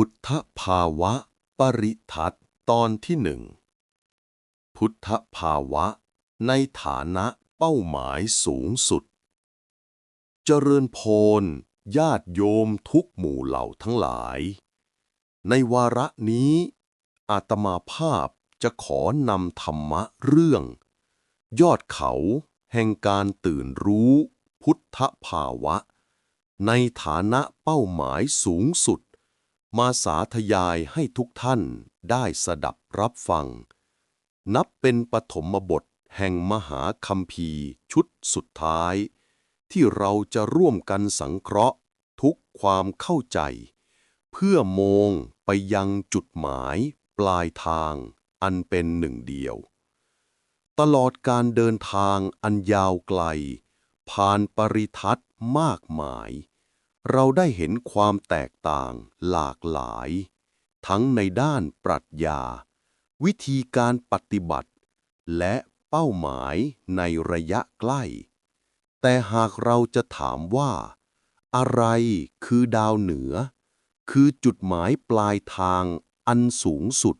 พุทธภาวะ ปริทัศน์ตอนที่หนึ่ง พุทธภาวะ ในฐานะเป้าหมายสูงสุด เจริญพรญาติโยมทุกหมู่เหล่าทั้งหลาย ในวาระนี้ อาตมาภาพจะขอนำธรรมะเรื่อง ยอดเขาแห่งการตื่นรู้พุทธภาวะ ในฐานะเป้าหมายสูงสุด มาสาธยายให้ทุกท่านได้สดับรับฟัง นับเป็นปฐมบทแห่งมหาคัมภีร์ชุดสุดท้าย ที่เราจะร่วมกันสังเคราะห์ทุกความเข้าใจ เพื่อมองไปยังจุดหมายปลายทางอันเป็นหนึ่งเดียว ตลอดการเดินทางอันยาวไกล ผ่านปริทัศน์มากมาย เราได้เห็นความแตกต่างหลากหลาย ทั้งในด้านปรัชญา วิธีการปฏิบัติ และเป้าหมายในระยะใกล้ แต่หากเราจะถามว่า อะไรคือดาวเหนือ คือจุดหมายปลายทางอันสูงสุด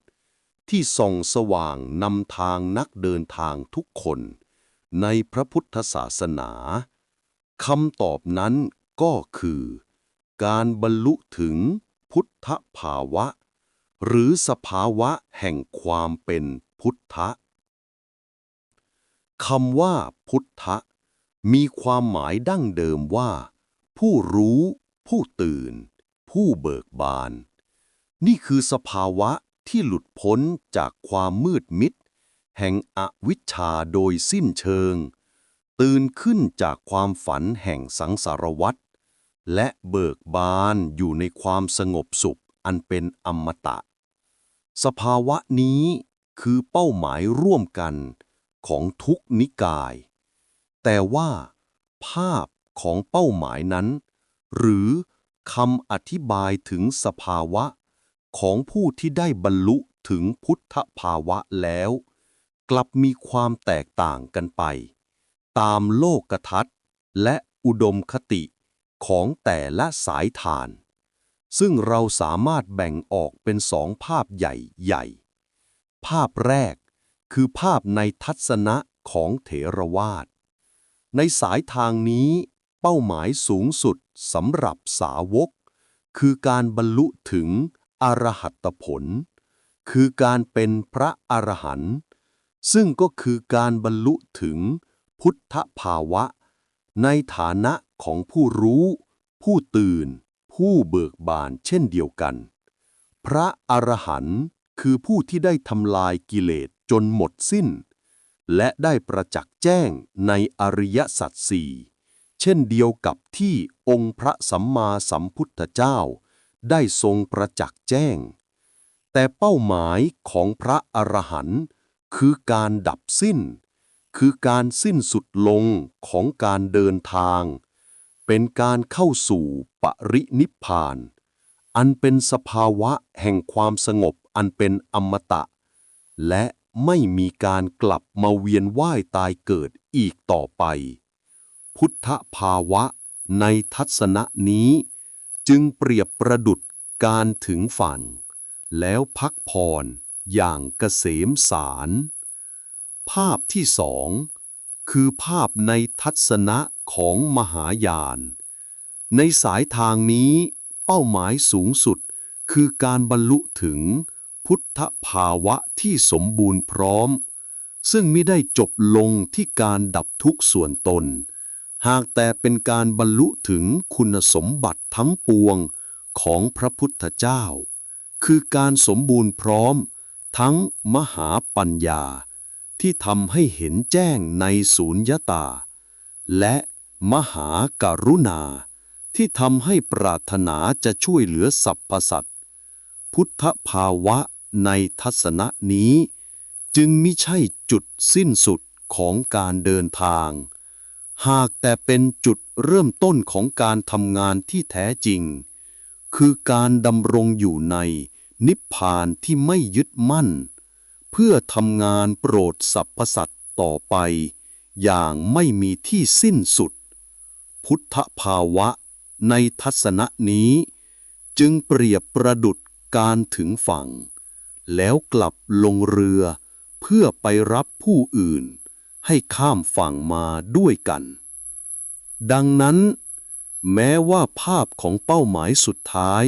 ที่ส่องสว่างนำทางนักเดินทางทุกคน ในพระพุทธศาสนาคำตอบนั้น ก็คือ การบรรลุถึงพุทธภาวะ หรือสภาวะแห่งความเป็นพุทธะคำว่าพุทธะ มีความหมายดั้งเดิมว่า ผู้รู้ ผู้ตื่น ผู้เบิกบาน นี่คือสภาวะที่หลุดพ้นจากความมืดมิด แห่งอวิชชาโดยสิ้นเชิง ตื่นขึ้นจากความฝันแห่งสังสารวัฏ และเบิกบานอยู่ในความสงบสุขอันเป็นอมตะ สภาวะนี้คือเป้าหมายร่วมกันของทุกนิกาย แต่ว่าภาพของเป้าหมายนั้น หรือคำอธิบายถึงสภาวะของผู้ที่ได้บรรลุถึงพุทธภาวะแล้ว กลับมีความแตกต่างกันไป ตามโลกทัศน์และอุดมคติ ของแต่ละสายทาน ซึ่งเราสามารถแบ่งออกเป็นสองภาพใหญ่ๆ ภาพแรกคือภาพในทัศนะของเถรวาท ในสายทางนี้เป้าหมายสูงสุดสำหรับสาวก คือการบรรลุถึงอรหัตผล คือการเป็นพระอรหันต์ซึ่งก็คือการบรรลุถึงพุทธภาวะ ในฐานะ ของผู้รู้ ผู้ตื่น ผู้เบิกบานเช่นเดียวกัน พระอรหันต์คือผู้ที่ได้ทำลายกิเลสจนหมดสิ้น และได้ประจักษ์แจ้งในอริยสัจสี่เช่นเดียวกับที่องค์พระสัมมาสัมพุทธเจ้า ได้ทรงประจักษ์แจ้ง แต่เป้าหมายของพระอรหันต์คือการดับสิ้น คือการสิ้นสุดลงของการเดินทาง เป็นการเข้าสู่ปรินิพพาน อันเป็นสภาวะแห่งความสงบอันเป็นอมตะ และไม่มีการกลับมาเวียนว่ายตายเกิดอีกต่อไป พุทธภาวะในทัศนะนี้ จึงเปรียบประดุดการถึงฝั่ง แล้วพักผ่อนอย่างเกษมสาร ภาพที่สองคือภาพในทัศนะ ของมหายาน ในสายทางนี้เป้าหมายสูงสุดคือการบรรลุถึงพุทธภาวะที่สมบูรณ์พร้อม ซึ่งไม่ได้จบลงที่การดับทุกข์ส่วนตน หากแต่เป็นการบรรลุถึงคุณสมบัติทั้งปวงของพระพุทธเจ้า คือการสมบูรณ์พร้อม ทั้งมหาปัญญา ที่ทำให้เห็นแจ้งในสูญญตา และ มหาการุณา ที่ทำให้ปรารถนาจะช่วยเหลือสรรพสัตว์ พุทธภาวะในทัศนะนี้ จึงไม่ใช่จุดสิ้นสุดของการเดินทาง หากแต่เป็นจุดเริ่มต้นของการทำงานที่แท้จริง คือการดำรงอยู่ในนิพพานที่ไม่ยึดมั่น เพื่อทำงานโปรดสรรพสัตว์ต่อไป อย่างไม่มีที่สิ้นสุด พุทธภาวะในทัศนะนี้ จึงเปรียบประดุดการถึงฝั่ง แล้วกลับลงเรือเพื่อไปรับผู้อื่น ให้ข้ามฝั่งมาด้วยกัน ดังนั้น แม้ว่าภาพของเป้าหมายสุดท้าย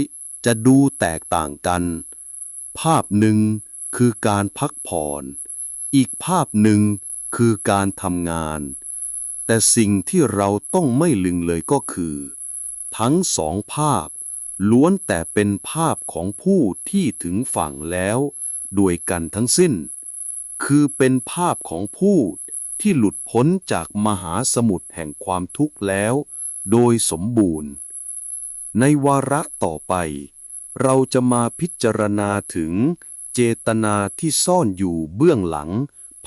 จะดูแตกต่างกัน ภาพหนึ่งคือการพักผ่อน อีกภาพหนึ่งคือการทำงาน แต่สิ่งที่เราต้องไม่ลืมเลยก็คือ ทั้งสองภาพ ล้วนแต่เป็นภาพของผู้ที่ถึงฝั่งแล้วด้วยกันทั้งสิ้น คือเป็นภาพของผู้ที่หลุดพ้นจากมหาสมุทรแห่งความทุกข์แล้ว โดยสมบูรณ์ ในวาระต่อไป เราจะมาพิจารณาถึงเจตนาที่ซ่อนอยู่เบื้องหลัง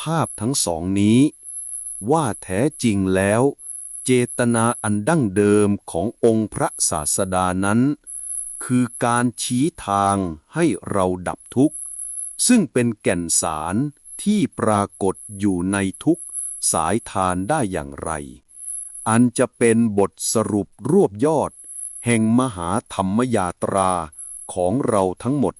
ภาพทั้งสองนี้ ว่าแท้จริงแล้ว เจตนาอันดั้งเดิมขององค์พระศาสดานั้น คือการชี้ทางให้เราดับทุกข์ ซึ่งเป็นแก่นสารที่ปรากฏอยู่ในทุกสายทานได้อย่างไร อันจะเป็นบทสรุปรวบยอด แห่งมหาธรรมยาตราของเราทั้งหมด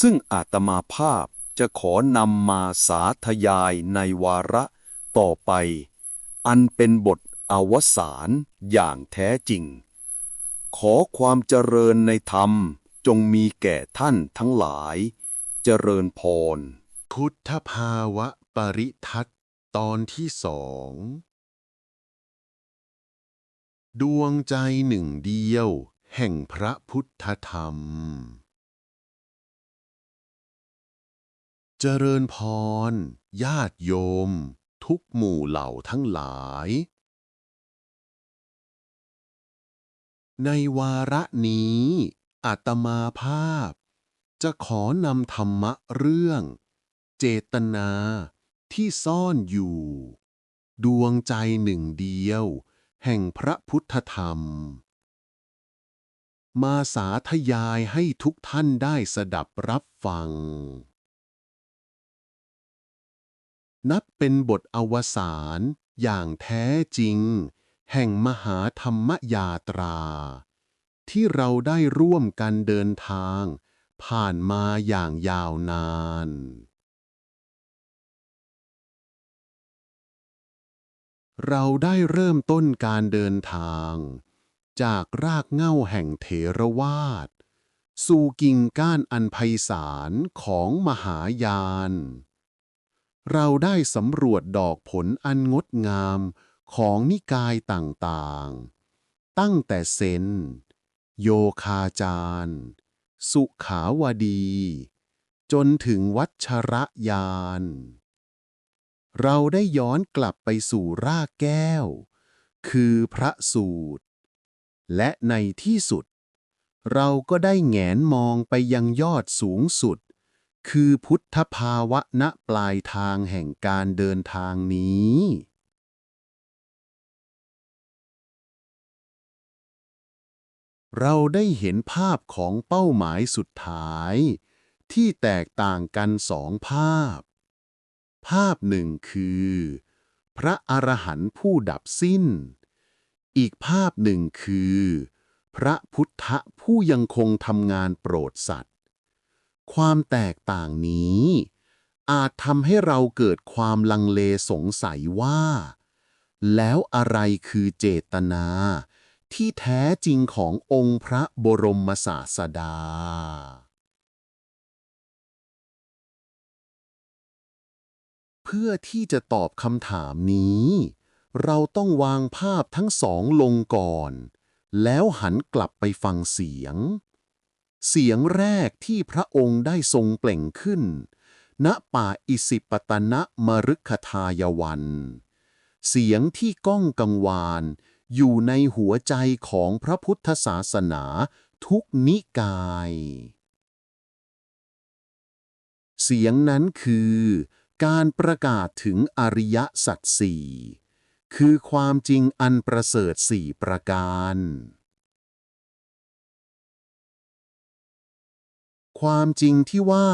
ซึ่งอาตมาภาพจะขอนำมาสาธยายในวาระ ต่อไป อันเป็นบทอวสานอย่างแท้จริง ขอความเจริญในธรรมจงมีแก่ท่านทั้งหลาย เจริญพร พุทธภาวะปริทัศน์ตอนที่สอง ดวงใจหนึ่งเดียว แห่งพระพุทธธรรม เจริญพร ญาติโยม ทุกหมู่เหล่าทั้งหลาย ในวาระนี้อาตมาภาพ จะขอนำธรรมะเรื่อง เจตนาที่ซ่อนอยู่ ดวงใจหนึ่งเดียว แห่งพระพุทธธรรม มาสาธยายให้ทุกท่านได้สดับรับฟัง นับเป็นบทอวสานอย่างแท้จริง แห่งมหาธรรมยาตรา ที่เราได้ร่วมกันเดินทาง ผ่านมาอย่างยาวนาน เราได้เริ่มต้นการเดินทาง จากรากเหง้าแห่งเถรวาท สู่กิ่งก้านอันไพศาลของมหายาน เราได้สำรวจดอกผลอันงดงามของนิกายต่างๆ ตั้งแต่เซน โยคาจาร สุขาวดี จนถึงวัชระยาน เราได้ย้อนกลับไปสู่รากแก้ว คือพระสูตร และในที่สุด เราก็ได้แหงนมองไปยังยอดสูงสุด คือพุทธภาวะณปลายทางแห่งการเดินทางนี้ เราได้เห็นภาพของเป้าหมายสุดท้าย ที่แตกต่างกันสองภาพ ภาพหนึ่งคือ พระอรหันต์ผู้ดับสิ้น อีกภาพหนึ่งคือ พระพุทธผู้ยังคงทำงานโปรดสัตว์ ความแตกต่างนี้ อาจทำให้เราเกิดความลังเลสงสัยว่า แล้วอะไรคือเจตนา ที่แท้จริงขององค์พระบรมศาสดาเพื่อที่จะตอบคำถามนี้ เราต้องวางภาพทั้งสองลงก่อน แล้วหันกลับไปฟังเสียง เสียงแรกที่พระองค์ได้ทรงเปล่งขึ้น ณ ป่าอิสิปตนะมฤคทายวัน เสียงที่ก้องกังวาน อยู่ในหัวใจของพระพุทธศาสนาทุกนิกาย เสียงนั้นคือ การประกาศถึงอริยสัจสี่ คือความจริงอันประเสริฐสี่ประการ ความจริงที่ว่า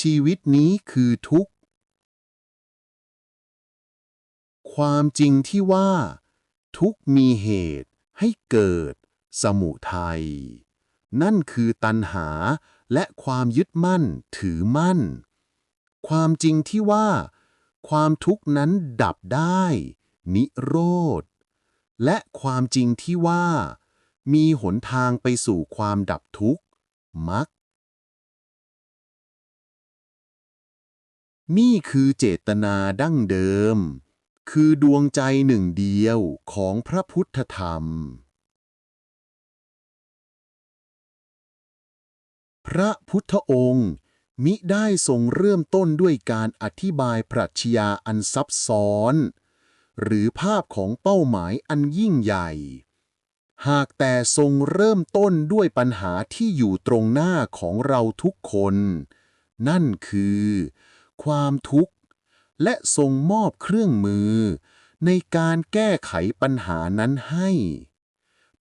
ชีวิตนี้คือทุกข์ ความจริงที่ว่า ทุกข์มีเหตุให้เกิด สมุทัย นั่นคือตัณหาและความยึดมั่นถือมั่น ความจริงที่ว่า ความทุกข์นั้นดับได้ นิโรธ และความจริงที่ว่า มีหนทางไปสู่ความดับทุกข์มรรค นี่คือเจตนาดั้งเดิม คือดวงใจหนึ่งเดียวของพระพุทธธรรม พระพุทธองค์มิได้ทรงเริ่มต้นด้วยการอธิบายปรัชญาอันซับซ้อน หรือภาพของเป้าหมายอันยิ่งใหญ่ หากแต่ทรงเริ่มต้นด้วยปัญหาที่อยู่ตรงหน้าของเราทุกคน นั่นคือ ความทุกข์ และทรงมอบเครื่องมือ ในการแก้ไขปัญหานั้นให้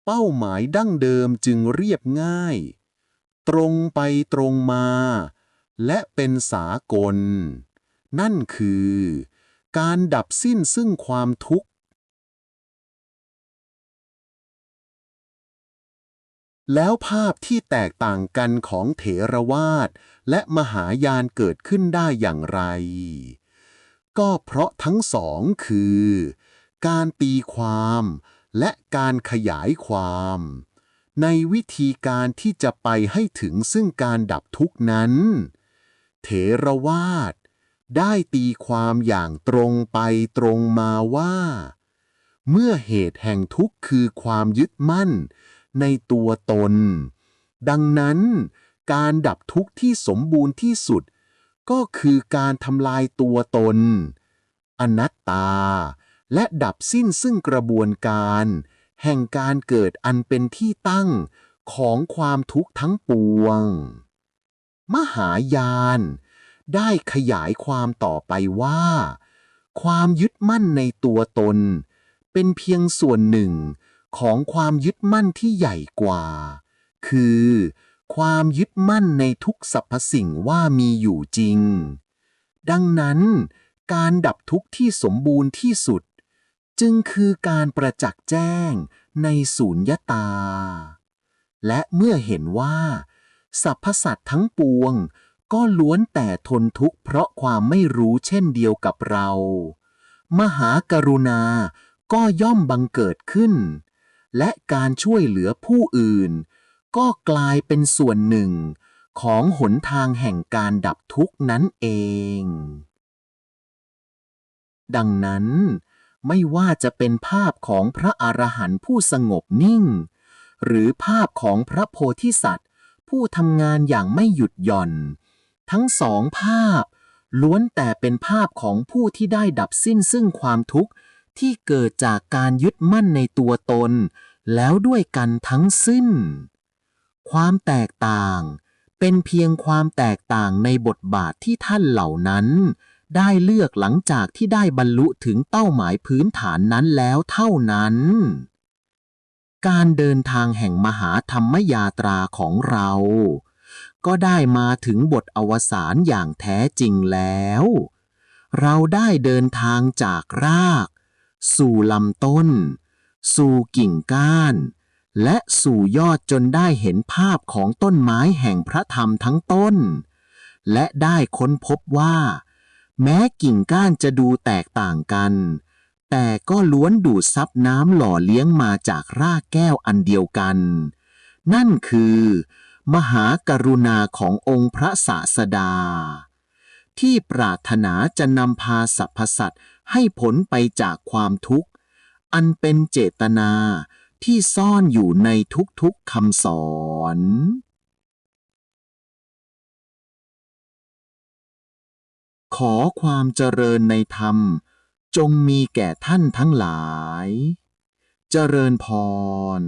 เป้าหมายดั้งเดิมจึงเรียบง่าย ตรงไปตรงมา และเป็นสากล นั่นคือ การดับสิ้นซึ่งความทุกข์ แล้วภาพที่แตกต่างกันของเถรวาทและมหายานเกิดขึ้นได้อย่างไร ก็เพราะทั้งสองคือ การตีความและการขยายความ ในวิธีการที่จะไปให้ถึงซึ่งการดับทุกนั้น เถรวาทได้ตีความอย่างตรงไปตรงมาว่า เมื่อเหตุแห่งทุกข์คือความยึดมั่น ในตัวตน ดังนั้น การดับทุกข์ที่สมบูรณ์ที่สุด ก็คือการทำลายตัวตน อนัตตา และดับสิ้นซึ่งกระบวนการ แห่งการเกิดอันเป็นที่ตั้งของความทุกข์ทั้งปวง มหายาน ได้ขยายความต่อไปว่า ความยึดมั่นในตัวตน เป็นเพียงส่วนหนึ่ง ของความยึดมั่นที่ใหญ่กว่า คือ ความยึดมั่นในทุกสรรพสิ่งว่ามีอยู่จริง ดังนั้น การดับทุกข์ที่สมบูรณ์ที่สุด จึงคือการประจักษ์แจ้งในสูญญตา และเมื่อเห็นว่าสรรพสัตว์ทั้งปวง ก็ล้วนแต่ทนทุกข์เพราะความไม่รู้เช่นเดียวกับเรา มหากรุณาก็ย่อมบังเกิดขึ้น และการช่วยเหลือผู้อื่น ก็กลายเป็นส่วนหนึ่ง ของหนทางแห่งการดับทุกข์นั้นเอง ดังนั้นไม่ว่าจะเป็นภาพของพระอรหันต์ผู้สงบนิ่ง หรือภาพของพระโพธิสัตว์ ผู้ทำงานอย่างไม่หยุดหย่อน ทั้งสองภาพ ล้วนแต่เป็นภาพของผู้ที่ได้ดับสิ้นซึ่งความทุกข์ ที่เกิดจากการยึดมั่นในตัวตน แล้วด้วยกันทั้งสิ้น ความแตกต่าง เป็นเพียงความแตกต่างในบทบาทที่ท่านเหล่านั้น ได้เลือกหลังจากที่ได้บรรลุถึงเป้าหมายพื้นฐานนั้นแล้วเท่านั้น การเดินทางแห่งมหาธรรมยาตราของเรา ก็ได้มาถึงบทอวสานอย่างแท้จริงแล้วเราได้เดินทางจากราก สู่ลำต้น สู่กิ่งก้าน และสู่ยอดจนได้เห็นภาพของต้นไม้แห่งพระธรรมทั้งต้น และได้ค้นพบว่า แม้กิ่งก้านจะดูแตกต่างกัน แต่ก็ล้วนดูดซับน้ำหล่อเลี้ยงมาจากรากแก้วอันเดียวกัน นั่นคือ มหากรุณาขององค์พระศาสดา ที่ปรารถนาจะนำพาสรรพสัตว์ให้พ้นไปจากความทุกข์ อันเป็นเจตนาที่ซ่อนอยู่ในทุกๆคำสอน ขอความเจริญในธรรม จงมีแก่ท่านทั้งหลาย เจริญพร